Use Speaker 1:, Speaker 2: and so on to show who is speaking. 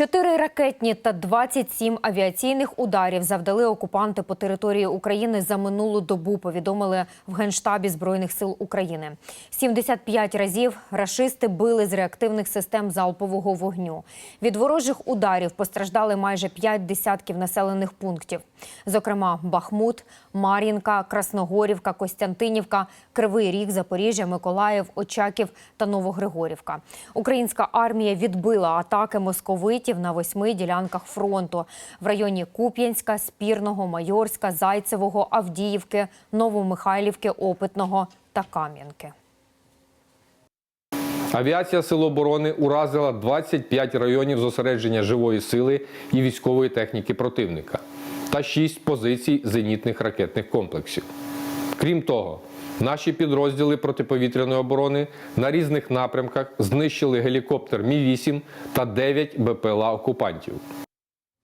Speaker 1: Чотири ракетні та 27 авіаційних ударів завдали окупанти по території України за минулу добу. Повідомили в генштабі збройних сил України. 75 разів рашисти били з реактивних систем залпового вогню. Від ворожих ударів постраждали майже 5 десятків населених пунктів. Зокрема, Бахмут, Мар'їнка, Красногорівка, Костянтинівка, Кривий Ріг, Запоріжжя, Миколаїв, Очаків та Новогригорівка. Українська армія відбила атаки московитів на восьми ділянках фронту в районі Куп'янська, Спірного, Майорська, Зайцевого, Авдіївки, Новомихайлівки, Опитного та Кам'янки.
Speaker 2: Авіація Сил оборони уразила 25 районів зосередження живої сили і військової техніки противника та 6 позицій зенітних ракетних комплексів. Крім того, наші підрозділи протиповітряної оборони на різних напрямках знищили гелікоптер Мі-8 та 9 БПЛА окупантів.